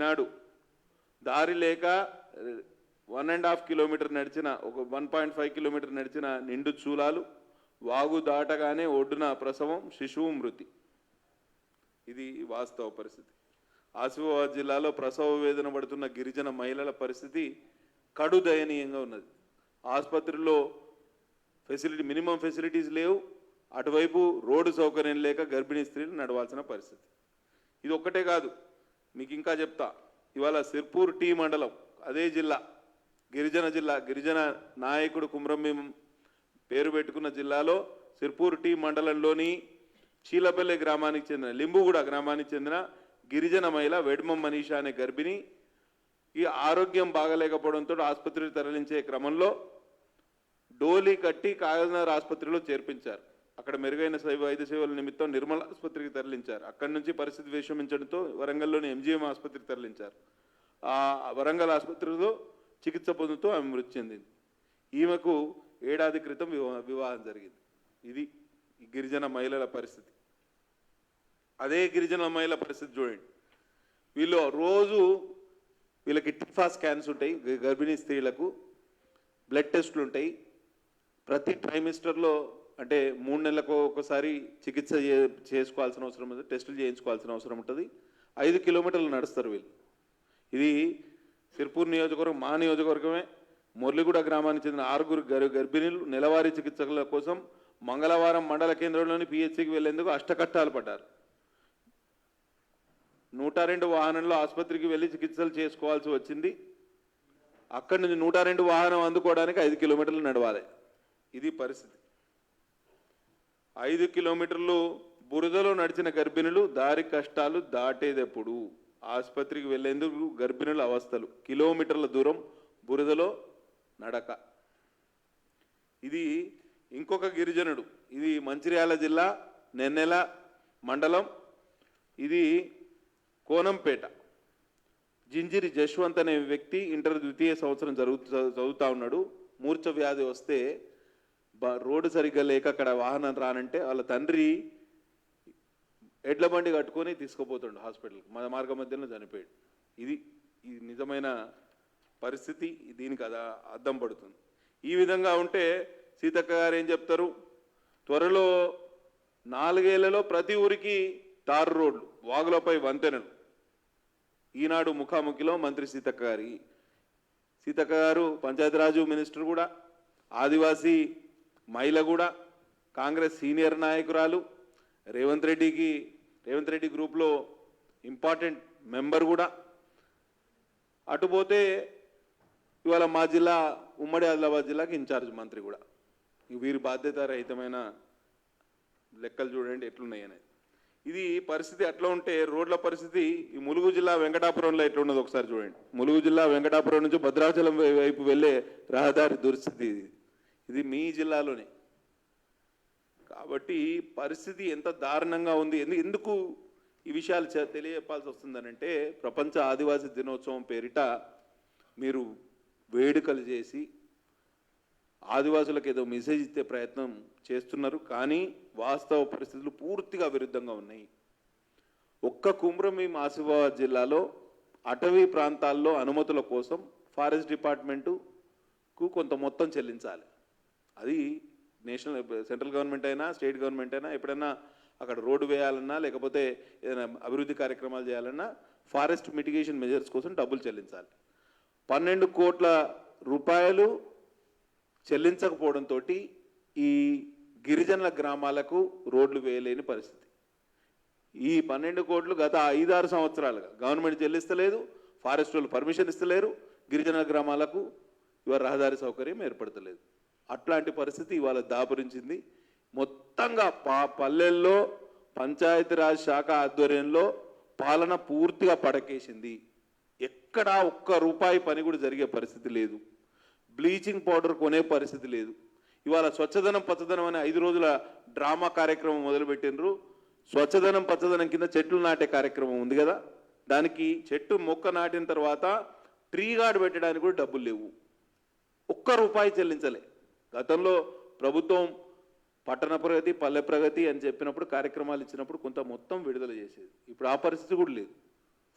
ఈనాడు దారి లేక one and half kilometre నడిచిన ఒక వన్ పాయింట్ ఫైవ్ కిలోమీటర్ నడిచిన నిండు చూలాలు వాగు దాటగానే ఒడ్డున ప్రసవం శిశువు మృతి. ఇది వాస్తవ పరిస్థితి. ఆసిఫాబాద్ జిల్లాలో ప్రసవ వేదన పడుతున్న గిరిజన మహిళల పరిస్థితి కడు దయనీయంగా ఉన్నది. ఆసుపత్రిలో ఫెసిలిటీ మినిమం ఫెసిలిటీస్ లేవు. అటువైపు రోడ్డు సౌకర్యం లేక గర్భిణీ స్త్రీలు నడవాల్సిన పరిస్థితి. ఇది ఒక్కటే కాదు. మీకు ఇంకా చెప్తా. ఇవాళ సిర్పూర్ టీ మండలం అదే జిల్లా గిరిజన జిల్లా గిరిజన నాయకుడు కుమ్రంభీం పేరు పెట్టుకున్న జిల్లాలో సిర్పూర్ టీ మండలంలోని చీలపల్లె గ్రామానికి చెందిన లింబుగూడ గ్రామానికి చెందిన గిరిజన మహిళ వెడ్మం మనీషా అనే గర్భిణి ఈ ఆరోగ్యం బాగలేకపోవడంతో ఆసుపత్రికి తరలించే క్రమంలో డోలీ కట్టి కాగజనగర్ ఆసుపత్రిలో చేర్పించారు. అక్కడ మెరుగైన వైద్య సేవల నిమిత్తం నిర్మల్ ఆసుపత్రికి తరలించారు. అక్కడి నుంచి పరిస్థితి విషమించడంతో వరంగల్లోని ఎంజీఎం ఆసుపత్రికి తరలించారు. ఆ వరంగల్ ఆసుపత్రిలో చికిత్స పొందుతూ ఆమె మృతి చెందింది. ఈమెకు ఏడాది క్రితం వివాహం జరిగింది. ఇది గిరిజన మహిళల పరిస్థితి. అదే గిరిజన మహిళల పరిస్థితి చూడండి. వీళ్ళు రోజు వీళ్ళకి టిఫా స్కాన్స్ ఉంటాయి. గర్భిణీ స్త్రీలకు బ్లడ్ టెస్టులు ఉంటాయి. ప్రతి ట్రైమిస్టర్లో అంటే మూడు నెలలకు ఒకసారి చికిత్స చేసుకోవాల్సిన అవసరం ఉంది టెస్టులు చేయించుకోవాల్సిన అవసరం ఉంటుంది. ఐదు కిలోమీటర్లు నడుస్తారు వీళ్ళు. ఇది సిర్పూర్ నియోజకవర్గం మా నియోజకవర్గమే. మురళిగూడ గ్రామానికి చెందిన ఆరుగురు గర్ గర్భిణీలు నెలవారీ చికిత్సల కోసం మంగళవారం మండల కేంద్రంలోని పిహెచ్సికి వెళ్ళేందుకు అష్టకట్టాలు పడ్డారు. నూట రెండు వాహనంలో ఆసుపత్రికి వెళ్ళి చికిత్సలు చేసుకోవాల్సి వచ్చింది. అక్కడి నుంచి నూట రెండు వాహనం అందుకోవడానికి ఐదు కిలోమీటర్లు నడవాలి. ఇది పరిస్థితి. ఐదు కిలోమీటర్లు బురదలో నడిచిన గర్భిణులు దారి కష్టాలు దాటేదెప్పుడు? ఆసుపత్రికి వెళ్ళేందుకు గర్భిణుల అవస్థలు. కిలోమీటర్ల దూరం బురదలో నడక. ఇది ఇంకొక గిరిజనుడు. ఇది మంచిర్యాల జిల్లా నెన్నెల మండలం. ఇది కోనంపేట. జింజిరి జశ్వంత్ అనే వ్యక్తి ఇంటర్ ద్వితీయ సంవత్సరం జరుగుతూ చదువుతా ఉన్నాడు. మూర్ఛ వ్యాధి వస్తే రోడ్డు సరిగ్గా లేక అక్కడ వాహనం రానంటే వాళ్ళ తండ్రి ఎడ్ల బండి కట్టుకొని తీసుకుపోతుండు హాస్పిటల్కి. మన మార్గ మధ్యలో చనిపోయాడు. ఇది ఇది నిజమైన పరిస్థితి దీనికి అదా అద్దం పడుతుంది. ఈ విధంగా ఉంటే సీతక్క గారు ఏం చెప్తారు? త్వరలో నాలుగేళ్ళలో ప్రతి ఊరికి తారు రోడ్లు వాగులపై వంతెనలు. ఈనాడు ముఖాముఖిలో మంత్రి సీతక్క గారి. సీతక్క గారు పంచాయతీరాజు మినిస్టర్ కూడా ఆదివాసీ మైలగూడ కాంగ్రెస్ సీనియర్ నాయకురాలు. రేవంత్ రెడ్డికి రేవంత్ రెడ్డి గ్రూప్లో ఇంపార్టెంట్ మెంబర్ కూడా. అటుపోతే ఇవాళ మా జిల్లా ఉమ్మడి ఆదిలాబాద్ జిల్లాకి ఇన్ఛార్జ్ మంత్రి కూడా. వీరి బాధ్యత రహితమైన లెక్కలు చూడండి ఎట్లున్నాయి అనేది. ఇది పరిస్థితి అట్లా ఉంటే రోడ్ల పరిస్థితి ఈ ములుగు జిల్లా వెంకటాపురంలో ఎట్లున్నది ఒకసారి చూడండి. ములుగు జిల్లా వెంకటాపురం నుంచి భద్రాచలం వైపు వెళ్ళే రహదారి దుస్థితి ఇది. ఇది మీ జిల్లాలోనే. కాబట్టి పరిస్థితి ఎంత దారుణంగా ఉంది? ఎందుకు ఈ విషయాలు చ- తెలియజెప్పాల్సి వస్తుందనంటే ప్రపంచ ఆదివాసీ దినోత్సవం పేరిట మీరు వేడుకలు చేసి ఆదివాసులకు ఏదో మెసేజ్ ఇచ్చే ప్రయత్నం చేస్తున్నారు. కానీ వాస్తవ పరిస్థితులు పూర్తిగా విరుద్ధంగా ఉన్నాయి. ఒక్క కుమ్రమీం ఆసిఫాబాద్ జిల్లాలో అటవీ ప్రాంతాల్లో అనుమతుల కోసం ఫారెస్ట్ డిపార్ట్మెంటుకు కొంత మొత్తం చెల్లించాలి. అది నేషనల్ సెంట్రల్ గవర్నమెంట్ అయినా స్టేట్ గవర్నమెంట్ అయినా ఎప్పుడైనా అక్కడ రోడ్డు వేయాలన్నా లేకపోతే ఏదైనా అభివృద్ధి కార్యక్రమాలు చేయాలన్నా ఫారెస్ట్ మిటిగేషన్ మెజర్స్ కోసం డబ్బులు చెల్లించాలి. పన్నెండు కోట్ల రూపాయలు చెల్లించకపోవడంతో ఈ గిరిజనుల గ్రామాలకు రోడ్లు వేయలేని పరిస్థితి. ఈ పన్నెండు కోట్లు గత ఐదారు సంవత్సరాలుగా గవర్నమెంట్ చెల్లిస్తలేదు ఫారెస్ట్ వాళ్ళు పర్మిషన్ ఇస్తలేరు గిరిజన గ్రామాలకు ఇవాళ రహదారి సౌకర్యం ఏర్పడతలేదు. అట్లాంటి పరిస్థితి ఇవాళ దాపురించింది. మొత్తంగా పా పల్లెల్లో పంచాయతీరాజ్ శాఖ ఆధ్వర్యంలో పాలన పూర్తిగా పడకేసింది. ఎక్కడా ఒక్క రూపాయి పని కూడా జరిగే పరిస్థితి లేదు. బ్లీచింగ్ పౌడర్ కొనే పరిస్థితి లేదు. ఇవాళ స్వచ్ఛదనం పచ్చదనం అనే ఐదు రోజుల డ్రామా కార్యక్రమం మొదలుపెట్టినరు స్వచ్ఛదనం పచ్చదనం కింద చెట్లు నాటే కార్యక్రమం ఉంది కదా. దానికి చెట్టు మొక్క నాటిన తర్వాత ట్రీ గార్డ్ పెట్టడానికి కూడా డబ్బులు లేవు. ఒక్క రూపాయి చెల్లించలే. గతంలో ప్రభుత్వం పట్టణ ప్రగతి పల్లె ప్రగతి అని చెప్పినప్పుడు కార్యక్రమాలు ఇచ్చినప్పుడు కొంత మొత్తం విడుదల చేసేది. ఇప్పుడు ఆ పరిస్థితి కూడా లేదు.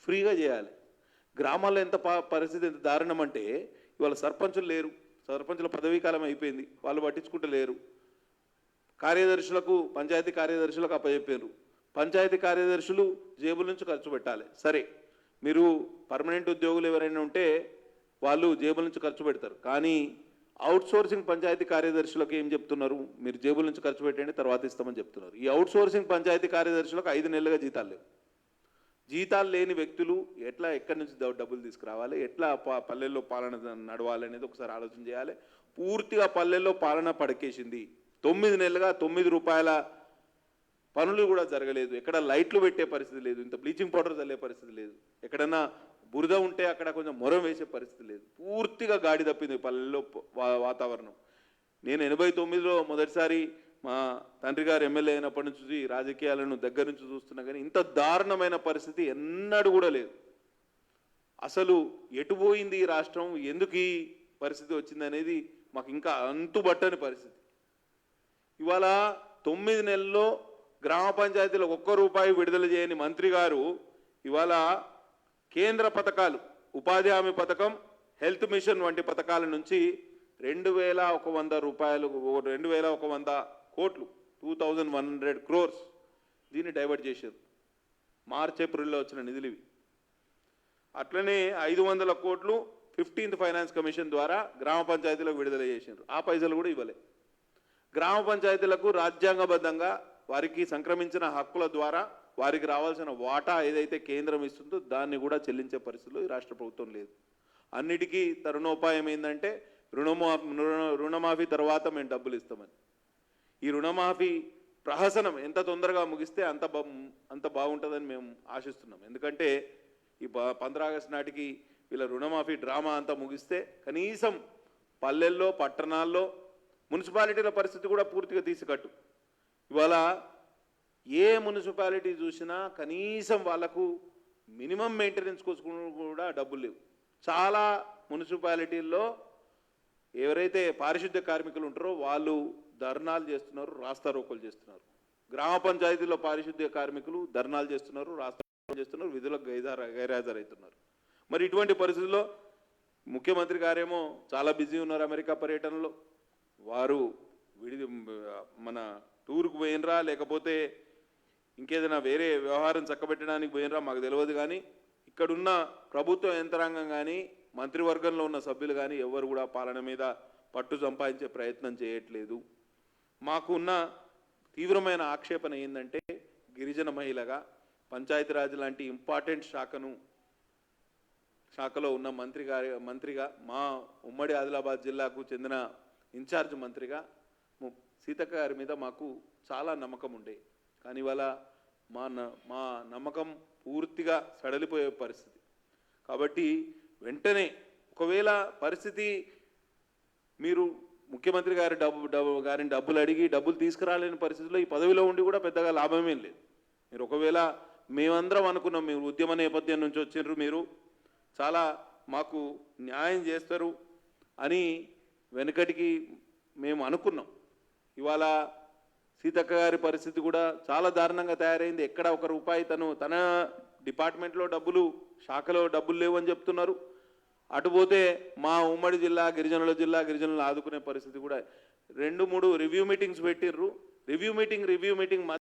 ఫ్రీగా చేయాలి. గ్రామాల్లో ఎంత ప- పరిస్థితి ఎంత దారుణం అంటే ఇవాళ సర్పంచులు లేరు. సర్పంచుల పదవీ కాలం అయిపోయింది. వాళ్ళు పట్టించుకుంటలేరు కార్యదర్శులకు పంచాయతీ కార్యదర్శులకు అప్పచెప్పారు. పంచాయతీ కార్యదర్శులు జేబుల నుంచి ఖర్చు పెట్టాలి. సరే మీరు పర్మనెంట్ ఉద్యోగులు ఎవరైనా ఉంటే వాళ్ళు జేబుల నుంచి ఖర్చు పెడతారు. కానీ అవుట్ సోర్సింగ్ పంచాయతీ కార్యదర్శులకు ఏం చెప్తున్నారు? మీరు జేబుల నుంచి ఖర్చు పెట్టండి తర్వాత ఇస్తామని చెప్తున్నారు. ఈ అవుట్ సోర్సింగ్ పంచాయతీ కార్యదర్శులకు ఐదు నెలలుగా జీతాలు లేవు. జీతాలు లేని వ్యక్తులు ఎట్లా ఎక్కడి నుంచి డబ్బులు తీసుకురావాలి? ఎట్లా పల్లెల్లో పాలన నడవాలి అనేది ఒకసారి ఆలోచన చేయాలి. పూర్తిగా పల్లెల్లో పాలన పడకేసింది. తొమ్మిది నెలలుగా తొమ్మిది రూపాయల పనులు కూడా జరగలేదు. ఎక్కడ లైట్లు పెట్టే పరిస్థితి లేదు. ఇంత బ్లీచింగ్ పౌడర్ చల్లే పరిస్థితి లేదు. ఎక్కడన్నా బురద ఉంటే అక్కడ కొంచెం మొరం వేసే పరిస్థితి లేదు. పూర్తిగా గాడి తప్పింది పల్లెల్లో వాతావరణం. నేను ఎనభై తొమ్మిదిలో మొదటిసారి మా తండ్రి గారు ఎమ్మెల్యే అయినప్పటి నుంచి రాజకీయాలను దగ్గర నుంచి చూస్తున్నా కానీ ఇంత దారుణమైన పరిస్థితి ఎన్నడూ కూడా లేదు. అసలు ఎటుపోయింది ఈ రాష్ట్రం? ఎందుకు ఈ పరిస్థితి వచ్చింది అనేది మాకు ఇంకా అంతుబట్టని పరిస్థితి. ఇవాళ తొమ్మిది నెలల్లో గ్రామ పంచాయతీలకు ఒక్క రూపాయి విడుదల చేయని మంత్రి గారు ఇవాళ కేంద్ర పథకాలు ఉపాధి హామీ పథకం హెల్త్ మిషన్ వంటి పథకాల నుంచి రెండు వేల ఒక వంద రూపాయలు రెండు వేల ఒక వంద కోట్లు two thousand one hundred crores దీన్ని డైవర్ట్ చేశారు. మార్చ్ ఏప్రిల్లో వచ్చిన నిధులు ఇవి అట్లనే ఐదు వందల కోట్లు ఫిఫ్టీన్త్ ఫైనాన్స్ కమిషన్ ద్వారా గ్రామ పంచాయతీలకు విడుదల చేసినారు ఆ పైసలు కూడా ఇవ్వలే. గ్రామ పంచాయతీలకు రాజ్యాంగబద్ధంగా వారికి సంక్రమించిన హక్కుల ద్వారా వారికి రావాల్సిన వాటా ఏదైతే కేంద్రం ఇస్తుందో దాన్ని కూడా చెల్లించే పరిస్థితిలో ఈ రాష్ట్ర ప్రభుత్వం లేదు. అన్నిటికీ తరుణోపాయం ఏంటంటే రుణమా రుణ- రుణమాఫీ తర్వాత మేము డబ్బులు ఇస్తామని. ఈ రుణమాఫీ ప్రహసనం ఎంత తొందరగా ముగిస్తే అంత బా అంత బాగుంటుందని మేము ఆశిస్తున్నాం. ఎందుకంటే ఈ ప- పంద్రా ఆగస్టు నాటికి వీళ్ళ రుణమాఫీ డ్రామా అంతా ముగిస్తే కనీసం పల్లెల్లో పట్టణాల్లో మున్సిపాలిటీల పరిస్థితి కూడా పూర్తిగా తీసికట్టు. ఇవాళ ఏ మున్సిపాలిటీ చూసినా కనీసం వాళ్ళకు మినిమం మెయింటెనెన్స్ కోసం కూడా డబ్బులు లేవు. చాలా మున్సిపాలిటీల్లో ఎవరైతే పారిశుద్ధ్య కార్మికులు ఉంటారో వాళ్ళు ధర్నాలు చేస్తున్నారు రాస్తారోకోలు చేస్తున్నారు. గ్రామ పంచాయతీలో పారిశుద్ధ్య కార్మికులు ధర్నాలు చేస్తున్నారు రాస్తారోకోలు చేస్తున్నారు విధులకు గైరాజ గైరాజరైతున్నారు. మరి ఇటువంటి పరిస్థితుల్లో ముఖ్యమంత్రి గారేమో చాలా బిజీ ఉన్నారు అమెరికా పర్యటనలో. వారు విడిది మన టూర్కు పోయినరా లేకపోతే ఇంకేదైనా వేరే వ్యవహారం చక్కబెట్టడానికి పోయినరా మాకు తెలియదు కానీ ఇక్కడున్న ప్రభుత్వ యంత్రాంగం కానీ మంత్రివర్గంలో ఉన్న సభ్యులు కానీ ఎవరు కూడా పాలన మీద పట్టు సంపాదించే ప్రయత్నం చేయట్లేదు. మాకున్న తీవ్రమైన ఆక్షేపణ ఏంటంటే గిరిజన మహిళగా పంచాయతీరాజ్ లాంటి ఇంపార్టెంట్ శాఖను శాఖలో ఉన్న మంత్రి గారి మంత్రిగా మా ఉమ్మడి ఆదిలాబాద్ జిల్లాకు చెందిన ఇన్ఛార్జ్ మంత్రిగా సీతక్క గారి మీద మాకు చాలా నమ్మకం ఉండే. కానీ ఇవాళ మా న- మా నమ్మకం పూర్తిగా సడలిపోయే పరిస్థితి. కాబట్టి వెంటనే ఒకవేళ పరిస్థితి మీరు ముఖ్యమంత్రి గారి డబ్బు డబ్బు గారిని డబ్బులు అడిగి డబ్బులు తీసుకురాలేని పరిస్థితిలో ఈ పదవిలో ఉండి కూడా పెద్దగా లాభమేం లేదు. మీరు ఒకవేళ మేమందరం అనుకున్నాం మీరు ఉద్యమ నేపథ్యం నుంచి వచ్చినారు మీరు చాలా మాకు న్యాయం చేస్తారు అని వెనుకటికి మేము అనుకున్నాం. ఇవాళ సీతక్క గారి పరిస్థితి కూడా చాలా దారుణంగా తయారైంది. ఎక్కడ ఒక రూపాయి తను తన డిపార్ట్మెంట్లో డబ్బులు శాఖలో డబ్బులు లేవని చెప్తున్నారు. అటు పోతే మా ఉమ్మడి జిల్లా గిరిజనుల జిల్లా గిరిజనులు ఆదుకునే పరిస్థితి కూడా రెండు మూడు రివ్యూ మీటింగ్స్ పెట్టిర్రు. Review meeting review meeting